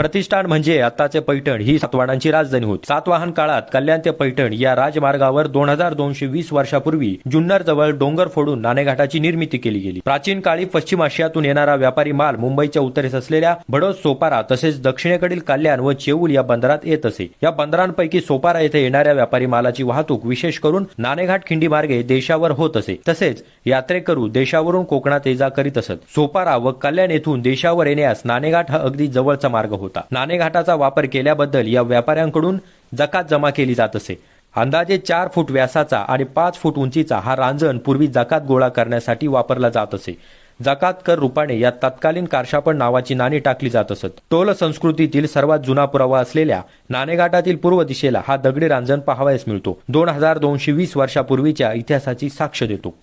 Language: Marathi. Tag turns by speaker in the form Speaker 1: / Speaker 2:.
Speaker 1: प्रतिष्ठान म्हणजे आताचे पैठण ही सातवाडांची राजधानी होती. सातवाहन काळात कल्याण ते पैठण या राजमार्गावर दोन हजार दोनशे वीस वर्षापूर्वी जुन्नर जवळ डोंगर फोडून नाणेघाटाची निर्मिती केली गेली. प्राचीन काळी पश्चिम आशियातून येणारा व्यापारी माल मुंबईच्या उत्तरेस असलेल्या भडोस सोपारा तसेच दक्षिणेकडील कल्याण व चेऊल या बंदरात येत असे. या बंदरांपैकी सोपारा येथे येणाऱ्या व्यापारी मालाची वाहतूक विशेष करून नाणेघाट खिंडी मार्गे देशावर होत असे. तसेच यात्रेकरू देशावरून कोकणात ये जा करीत असत. सोपारा व कल्याण येथून देशावर येण्यास नाणेघाट हा अगदी जवळचा मार्ग होता. नाणेघाटाचा वापर केल्याबद्दल या व्यापाऱ्यांकडून जकात जमा केली जात असे. अंदाजे चार फूट व्यासाचा आणि पाच फूट उंचीचा हा रांजण पूर्वी जकात गोळा करण्यासाठी वापरला जात असे. जकात कर रूपाने या तत्कालीन कारशापण नावाची नाणी टाकली जात असत. टोल संस्कृतीतील सर्वात जुना पुरावा असलेल्या नाणेघाटातील पूर्व दिशेला हा दगडी रांजण पाहावयास मिळतो. दोन हजार दोनशे वीस वर्षापूर्वीच्या इतिहासाची साक्ष देतो.